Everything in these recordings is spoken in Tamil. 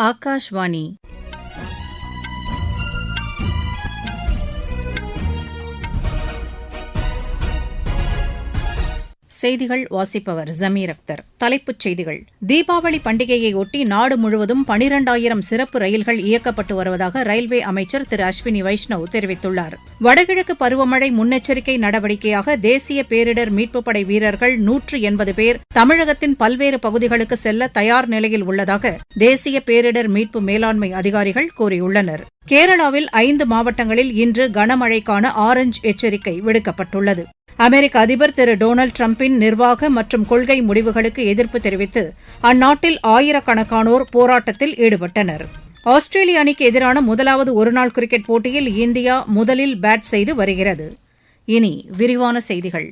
आकाशवाणी। செய்திகள் வாசிப்பவர் ஜமீர் அக்தர். தலைப்புச் செய்திகள். தீபாவளி பண்டிகையை ஒட்டி நாடு முழுவதும் பனிரெண்டாயிரம் சிறப்பு ரயில்கள் இயக்கப்பட்டு வருவதாக ரயில்வே அமைச்சர் திரு அஸ்வினி வைஷ்ணவ் தெரிவித்துள்ளார். வடகிழக்கு பருவமழை முன்னெச்சரிக்கை நடவடிக்கையாக தேசிய பேரிடர் மீட்புப் படை வீரர்கள் நூற்று எண்பது பேர் தமிழகத்தின் பல்வேறு பகுதிகளுக்கு செல்ல தயார் நிலையில் உள்ளதாக தேசிய பேரிடர் மீட்பு மேலாண்மை அதிகாரிகள் கூறியுள்ளனர். கேரளாவில் ஐந்து மாவட்டங்களில் இன்று கனமழைக்கான ஆரஞ்ச் எச்சரிக்கை விடுக்கப்பட்டுள்ளது. அமெரிக்க அதிபர் திரு டொனால்டு டிரம்பின் நிர்வாக மற்றும் கொள்கை முடிவுகளுக்கு எதிர்ப்பு தெரிவித்து அந்நாட்டில் ஆயிரக்கணக்கானோர் போராட்டத்தில் ஈடுபட்டனர். ஆஸ்திரேலிய அணிக்கு எதிரான முதலாவது ஒருநாள் கிரிக்கெட் போட்டியில் இந்தியா முதலில் பேட் செய்து வருகிறது. இனி விரிவான செய்திகள்.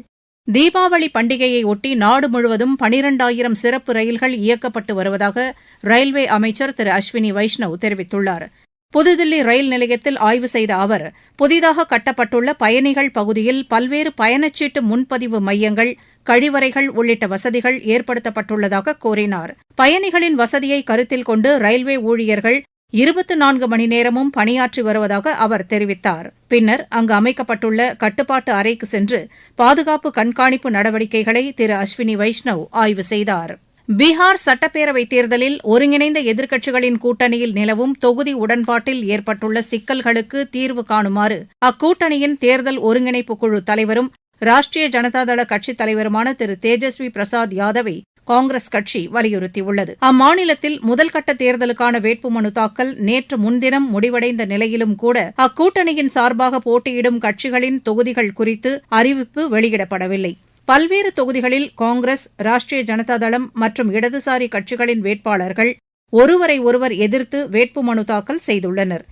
தீபாவளி பண்டிகையை ஒட்டி நாடு முழுவதும் பனிரெண்டாயிரம் சிறப்பு ரயில்கள் இயக்கப்பட்டு வருவதாக ரயில்வே அமைச்சர் திரு அஸ்வினி வைஷ்ணவ் தெரிவித்துள்ளார். புதுதில்லி ரயில் நிலையத்தில் ஆய்வு செய்த அவர் புதிதாக கட்டப்பட்டுள்ள பயணிகள் பகுதியில் பல்வேறு பயணச்சீட்டு முன்பதிவு மையங்கள் கழிவறைகள் உள்ளிட்ட வசதிகள் ஏற்படுத்தப்பட்டுள்ளதாக கூறினார். பயணிகளின் வசதியை கருத்தில் கொண்டு ரயில்வே ஊழியர்கள் இருபத்து நான்கு மணி நேரமும் பணியாற்றி வருவதாக அவர் தெரிவித்தார். பின்னர் அங்கு அமைக்கப்பட்டுள்ள கட்டுப்பாட்டு அறைக்கு சென்று பாதுகாப்பு கண்காணிப்பு நடவடிக்கைகளை திரு அஸ்வினி வைஷ்ணவ் ஆய்வு செய்தார். பீகார் சட்டப்பேரவைத் தேர்தலில் ஒருங்கிணைந்த எதிர்க்கட்சிகளின் கூட்டணியில் நிலவும் தொகுதி உடன்பாட்டில் ஏற்பட்டுள்ள சிக்கல்களுக்கு தீர்வு காணுமாறு அக்கூட்டணியின் தேர்தல் ஒருங்கிணைப்பு குழு தலைவரும் ராஷ்டிரிய ஜனதாதள கட்சித் தலைவருமான திரு. தேஜஸ்வி பிரசாத் யாதவை காங்கிரஸ் கட்சி வலியுறுத்தியுள்ளது. அம்மாநிலத்தில் முதல்கட்ட தேர்தலுக்கான வேட்புமனு தாக்கல் நேற்று முன்தினம் முடிவடைந்த நிலையிலும் கூட அக்கூட்டணியின் சார்பாக போட்டியிடும் கட்சிகளின் தொகுதிகள் குறித்து அறிவிப்பு வெளியிடப்படவில்லை. பல்வேறு தொகுதிகளில் காங்கிரஸ் ராஷ்டிரிய ஜனதாதளம் மற்றும் இடதுசாரி கட்சிகளின் வேட்பாளர்கள் ஒருவரை ஒருவர் எதிர்த்து வேட்புமனு தாக்கல் செய்துள்ளனர்.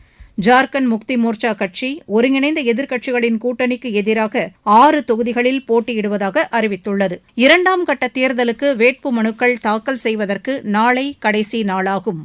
ஜார்க்கண்ட் முக்தி மோர்ச்சா கட்சி ஒருங்கிணைந்த எதிர்க்கட்சிகளின் கூட்டணிக்கு எதிராக ஆறு தொகுதிகளில் போட்டியிடுவதாக அறிவித்துள்ளது. இரண்டாம் கட்ட தேர்தலுக்கு வேட்புமனுக்கள் தாக்கல் செய்வதற்கு நாளை கடைசி நாளாகும்.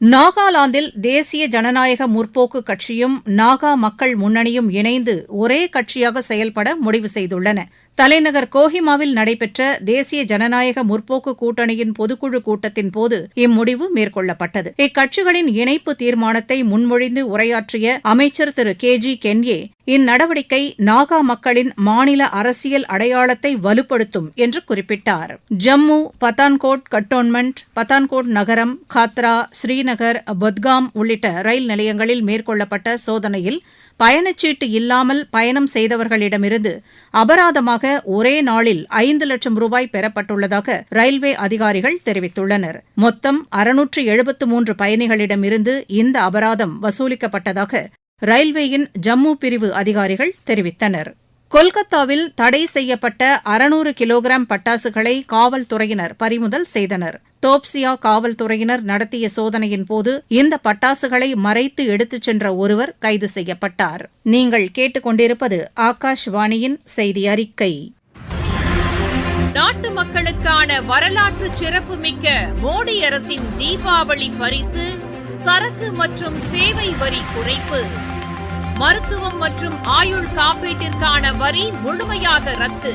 நாகாலாந்தில் தேசிய ஜனநாயக முற்போக்கு கட்சியும் நாகா மக்கள் முன்னணியும் இணைந்து ஒரே கட்சியாக செயல்பட முடிவு செய்துள்ளன. தலைநகர் கோஹிமாவில் நடைபெற்ற தேசிய ஜனநாயக முற்போக்கு கூட்டணியின் பொதுக்குழு கூட்டத்தின் போது இம்முடிவு மேற்கொள்ளப்பட்டது. இக்கட்சிகளின் இணைப்பு தீர்மானத்தை முன்மொழிந்து உரையாற்றிய அமைச்சர் திரு கே ஜி கென்யே இந்நடவடிக்கை நாகா மக்களின் மாநில அரசியல் அடையாளத்தை வலுப்படுத்தும் என்று குறிப்பிட்டார். ஜம்மு பத்தான்கோட் கட்டோன்மெண்ட் பத்தான்கோட் நகரம் காத்ரா ஸ்ரீநகர் பத்காம் உள்ளிட்ட ரயில் நிலையங்களில் மேற்கொள்ளப்பட்ட சோதனையில் பயணச்சீட்டு இல்லாமல் பயணம் செய்தவர்களிடமிருந்து அபராதமாக ஒரே நாளில் ஐந்து லட்சம் ரூபாய் பெறப்பட்டுள்ளதாக ரயில்வே அதிகாரிகள் தெரிவித்துள்ளனர். மொத்தம் அறுநூற்று எழுபத்து மூன்று பயணிகளிடமிருந்து இந்த அபராதம் வசூலிக்கப்பட்டதாக ரயில்வேயின் ஜம்மு பிரிவு அதிகாரிகள் தெரிவித்தனர். கொல்கத்தாவில் தடை செய்யப்பட்ட அறுநூறு கிலோகிராம் பட்டாசுகளை காவல்துறையினர் பறிமுதல் செய்தனர். டோப்சியா காவல்துறையினர் நடத்திய சோதனையின் போது இந்த பட்டாசுகளை மறைத்து எடுத்துச் சென்ற ஒருவர் கைது செய்யப்பட்டார். நீங்கள் கேட்டுக்கொண்டிருப்பது ஆகாஷ்வாணியின் செய்தி அறிக்கை. நாட்டு மக்களுக்கான வரலாற்று சிறப்புமிக்க மோடி அரசின் தீபாவளி பரிசு சரக்கு மற்றும் சேவை வரி குறைப்பு. மருத்துவம் மற்றும் ஆயுள் காப்பீட்டிற்கான வரி முழுமையாக ரத்து.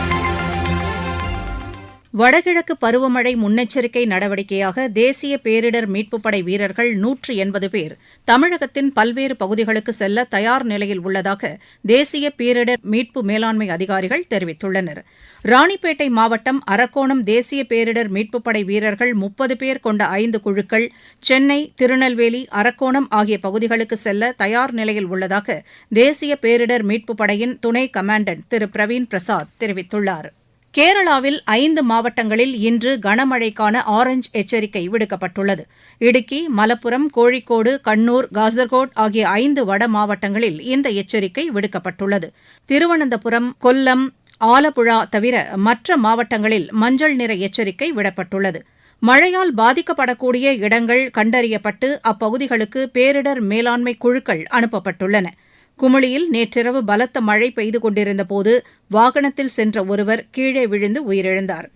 வடகிழக்கு பருவமழை முன்னெச்சரிக்கை நடவடிக்கையாக தேசிய பேரிடர் மீட்புப் படை வீரர்கள் நூற்று எண்பது பேர் தமிழகத்தின் பல்வேறு பகுதிகளுக்கு செல்ல தயார் நிலையில் உள்ளதாக தேசிய பேரிடர் மீட்பு மேலாண்மை அதிகாரிகள் தெரிவித்துள்ளனர். ராணிப்பேட்டை மாவட்டம் அரக்கோணம் தேசிய பேரிடர் மீட்புப் படை வீரர்கள் முப்பது பேர் கொண்ட ஐந்து குழுக்கள் சென்னை திருநெல்வேலி அரக்கோணம் ஆகிய பகுதிகளுக்கு செல்ல தயார் நிலையில் உள்ளதாக தேசிய பேரிடர் மீட்புப் படையின் துணை கமாண்டன்ட் திரு. பிரவீன் பிரசாத் தெரிவித்துள்ளார். கேரளாவில் ஐந்து மாவட்டங்களில் இன்று கனமழைக்கான ஆரஞ்ச் எச்சரிக்கை விடுக்கப்பட்டுள்ளது. இடுக்கி மலப்புரம் கோழிக்கோடு கண்ணூர் காசர்கோட் ஆகிய ஐந்து வட மாவட்டங்களில் இந்த எச்சரிக்கை விடுக்கப்பட்டுள்ளது. திருவனந்தபுரம் கொல்லம் ஆலப்புழா தவிர மற்ற மாவட்டங்களில் மஞ்சள் நிற எச்சரிக்கை விடப்பட்டுள்ளது. மழையால் பாதிக்கப்படக்கூடிய இடங்கள் கண்டறியப்பட்டு அப்பகுதிகளுக்கு பேரிடர் மேலாண்மை குழுக்கள் அனுப்பப்பட்டுள்ளன. குமிளியில் நேற்றிரவு பலத்த மழை பெய்து கொண்டிருந்தபோது வாகனத்தில் சென்ற ஒருவர் கீழே விழுந்து உயிரிழந்தார்.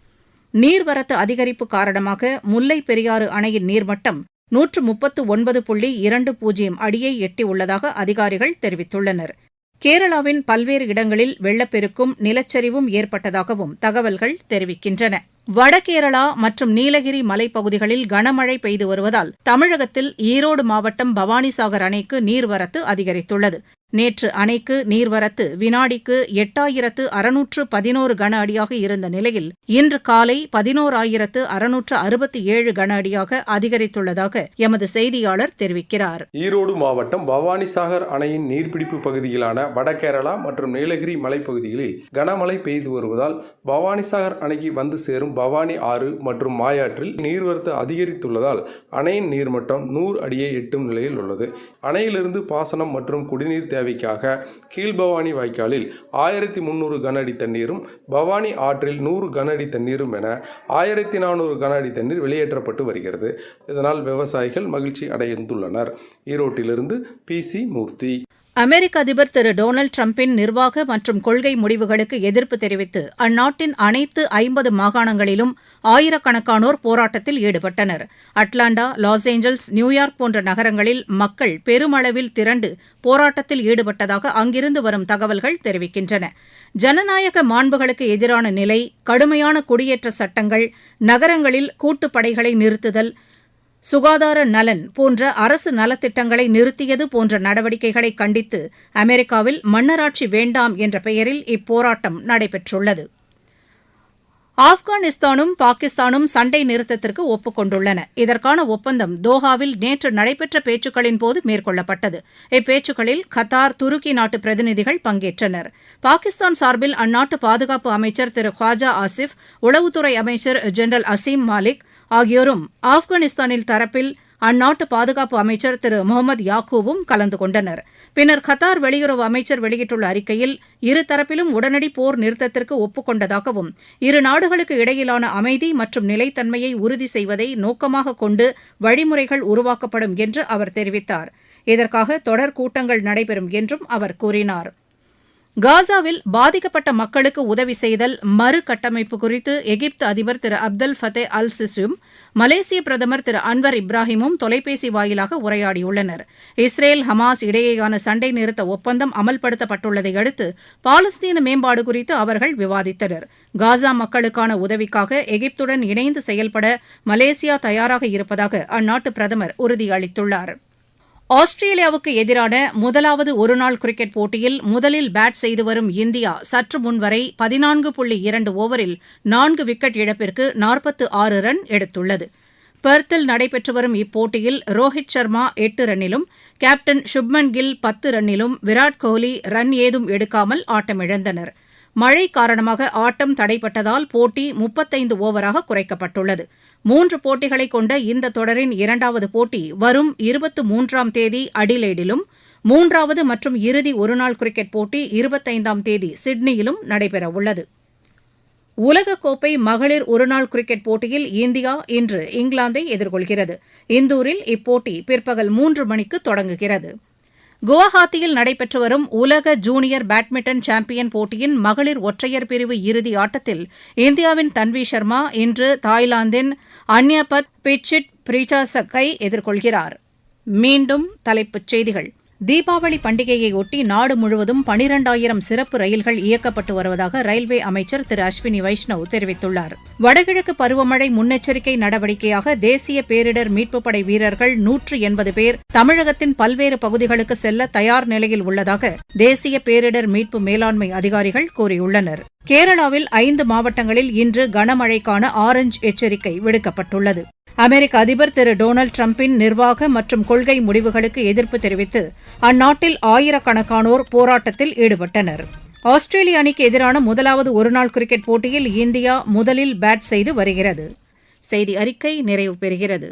நீர்வரத்து அதிகரிப்பு காரணமாக முல்லை பெரியாறு அணையின் நீர்மட்டம் நூற்று முப்பத்து ஒன்பது புள்ளி இரண்டு பூஜ்ஜியம் அடியை எட்டியுள்ளதாக அதிகாரிகள் தெரிவித்துள்ளனர். கேரளாவின் பல்வேறு இடங்களில் வெள்ளப்பெருக்கும் நிலச்சரிவும் ஏற்பட்டதாகவும் தகவல்கள் தெரிவிக்கின்றன. வடகேரளா மற்றும் நீலகிரி மலைப்பகுதிகளில் கனமழை பெய்து வருவதால் தமிழகத்தில் ஈரோடு மாவட்டம் பவானிசாகர் அணைக்கு நீர்வரத்து அதிகரித்துள்ளது. நேற்று அணைக்கு நீர்வரத்து வினாடிக்கு எட்டாயிரத்து அறுநூற்று பதினோரு கன அடியாக இருந்த நிலையில் இன்று காலை பதினோராயிரத்து அறுநூற்று அறுபத்தி ஏழு கன அடியாக அதிகரித்துள்ளதாக எமது செய்தியாளர் தெரிவிக்கிறார். ஈரோடு மாவட்டம் பவானிசாகர் அணையின் நீர்பிடிப்பு பகுதியிலான வடகேரளா மற்றும் நீலகிரி மலைப்பகுதிகளில் கனமழை பெய்து வருவதால் பவானிசாகர் அணைக்கு வந்து சேரும் பவானி ஆறு மற்றும் மாயாற்றில் நீர்வரத்து அதிகரித்துள்ளதால் அணையின் நீர்மட்டம் நூறு அடியை எட்டும் நிலையில் உள்ளது. அணையிலிருந்து பாசனம் மற்றும் குடிநீர் தேவைக்காக கீழ்பவானி வாய்க்காலில் ஆயிரத்தி முந்நூறு கன அடி தண்ணீரும் பவானி ஆற்றில் நூறு கன அடி தண்ணீரும் என ஆயிரத்தி நானூறு கன அடி தண்ணீர் வெளியேற்றப்பட்டு வருகிறது. இதனால் விவசாயிகள் மகிழ்ச்சி அடைந்துள்ளனர். ஈரோட்டிலிருந்து பி சி மூர்த்தி. அமெரிக்க அதிபர் திரு டொனால்டு டிரம்பின் நிர்வாக மற்றும் கொள்கை முடிவுகளுக்கு எதிர்ப்பு தெரிவித்து அந்நாட்டின் அனைத்து ஐம்பது மாகாணங்களிலும் ஆயிரக்கணக்கானோர் போராட்டத்தில் ஈடுபட்டனர். அட்லாண்டா லாஸ் ஏஞ்சல்ஸ் நியூயார்க் போன்ற நகரங்களில் மக்கள் பெருமளவில் திரண்டு போராட்டத்தில் ஈடுபட்டதாக அங்கிருந்து வரும் தகவல்கள் தெரிவிக்கின்றன. ஜனநாயக மாண்புகளுக்கு எதிரான நிலை கடுமையான குடியேற்ற சட்டங்கள் நகரங்களில் கூட்டுப்படைகளை நிறுத்துதல் சுகாதார நலன் போன்ற அரசு நலத்திட்டங்களை நிறுத்தியது போன்ற நடவடிக்கைகளை கண்டித்து அமெரிக்காவில் மன்னராட்சி வேண்டாம் என்ற பெயரில் இப்போராட்டம் நடைபெற்றுள்ளது. ஆப்கானிஸ்தானும் பாகிஸ்தானும் சண்டை நிறுத்தத்திற்கு ஒப்புக் கொண்டுள்ளன இதற்கான ஒப்பந்தம் தோஹாவில் நேற்று நடைபெற்ற பேச்சுக்களின் போது மேற்கொள்ளப்பட்டது. இப்பேச்சுக்களில் கத்தார் துருக்கி நாட்டு பிரதிநிதிகள் பங்கேற்றனர். பாகிஸ்தான் சார்பில் அந்நாட்டு பாதுகாப்பு அமைச்சர் திரு ஹாஜா ஆசிப் உளவுத்துறை அமைச்சர் ஜெனரல் அசீம் மாலிக் ஆகியோரும் ஆப்கானிஸ்தானில் தரப்பில் அந்நாட்டு பாதுகாப்பு அமைச்சர் திரு முகமது யாக்கூவும் கலந்து கொண்டனர். பின்னர் கத்தார் வெளியுறவு அமைச்சர் வெளியிட்டுள்ள அறிக்கையில் இருதரப்பிலும் உடனடி போர் நிறுத்தத்திற்கு ஒப்புக் கொண்டதாகவும் இரு நாடுகளுக்கு இடையிலான அமைதி மற்றும் நிலைத்தன்மையை உறுதி செய்வதை நோக்கமாக கொண்டு வழிமுறைகள் உருவாக்கப்படும் என்று அவர் தெரிவித்தார். இதற்காக தொடர் கூட்டங்கள் நடைபெறும் என்றும் அவர் கூறினார். காசாவில் பாதிக்கப்பட்ட மக்களுக்கு உதவி செய்தல் மறு கட்டமைப்பு குறித்து எகிப்து அதிபர் திரு அப்தல் ஃபதே அல் சிசும் மலேசிய பிரதமர் திரு அன்வர் இப்ராஹிமும் தொலைபேசி வாயிலாக உரையாடியுள்ளனர். இஸ்ரேல் ஹமாஸ் இடையேயான சண்டை நிறுத்த ஒப்பந்தம் அமல்படுத்தப்பட்டுள்ளதை அடுத்து பாலஸ்தீன மேம்பாடு குறித்து அவர்கள் விவாதித்தனர். காசா மக்களுக்கான உதவிக்காக எகிப்துடன் இணைந்து செயல்பட மலேசியா தயாராக இருப்பதாக அந்நாட்டு பிரதமர் உறுதியளித்துள்ளார். ஆஸ்திரேலியாவுக்கு எதிரான முதலாவது ஒருநாள் கிரிக்கெட் போட்டியில் முதலில் பேட் செய்து வரும் இந்தியா சற்று முன்வரை பதினான்கு புள்ளி இரண்டு ஓவரில் நான்கு விக்கெட் இழப்பிற்கு நாற்பத்து ஆறு ரன் எடுத்துள்ளது. பெர்த்தில் நடைபெற்று வரும் இப்போட்டியில் ரோஹித் சர்மா எட்டு ரன்னிலும் கேப்டன் சுப்மன் கில் பத்து ரன்னிலும் விராட் கோலி ரன் ஏதும் எடுக்காமல் ஆட்டமிழந்தனர். மழை காரணமாக ஆட்டம் தடைப்பட்டதால் போட்டி முப்பத்தைந்து ஓவராக குறைக்கப்பட்டுள்ளது. மூன்று போட்டிகளை கொண்ட இந்த தொடரின் இரண்டாவது போட்டி வரும் இருபத்து மூன்றாம் தேதி அடிலைடிலும் மூன்றாவது மற்றும் இறுதி ஒருநாள் கிரிக்கெட் போட்டி இருபத்தைந்தாம் தேதி சிட்னியிலும் நடைபெறவுள்ளது. உலகக்கோப்பை மகளிர் ஒருநாள் கிரிக்கெட் போட்டியில் இந்தியா இன்று இங்கிலாந்தை எதிர்கொள்கிறது. இந்தூரில் இப்போட்டி பிற்பகல் மூன்று மணிக்கு தொடங்குகிறது. குவஹாத்தியில் நடைபெற்று வரும் உலக ஜூனியர் பேட்மிண்டன் சாம்பியன் போட்டியின் மகளிர் ஒற்றையர் பிரிவு இறுதி ஆட்டத்தில் இந்தியாவின் தன்வி சர்மா இன்று தாய்லாந்தின் அன்யபத் பிச்சிட் பிரீச்சாசக்கை எதிர்கொள்கிறார். மீண்டும் தலைப்புச் செய்திகள். தீபாவளி பண்டிகையையொட்டி நாடு முழுவதும் பனிரெண்டாயிரம் சிறப்பு ரயில்கள் இயக்கப்பட்டு வருவதாக ரயில்வே அமைச்சர் திரு அஸ்வினி வைஷ்ணவ் தெரிவித்துள்ளார். வடகிழக்கு பருவமழை முன்னெச்சரிக்கை நடவடிக்கையாக தேசிய பேரிடர் மீட்புப் படை வீரர்கள் நூற்று எண்பது பேர் தமிழகத்தின் பல்வேறு பகுதிகளுக்கு செல்ல தயார் நிலையில் உள்ளதாக தேசிய பேரிடர் மீட்பு மேலாண்மை அதிகாரிகள் கூறியுள்ளனர். கேரளாவில் ஐந்து மாவட்டங்களில் இன்று கனமழைக்கான ஆரஞ்ச் எச்சரிக்கை விடுக்கப்பட்டுள்ளது. அமெரிக்க அதிபர் திரு டொனால்டு டிரம்பின் நிர்வாக மற்றும் கொள்கை முடிவுகளுக்கு எதிர்ப்பு தெரிவித்து அந்நாட்டில் ஆயிரக்கணக்கானோர் போராட்டத்தில் ஈடுபட்டனர். ஆஸ்திரேலிய அணிக்கு எதிரான முதலாவது ஒருநாள் கிரிக்கெட் போட்டியில் இந்தியா முதலில் பேட் செய்து வருகிறது. செய்தி அறிக்கை நிறைவு பெறுகிறது.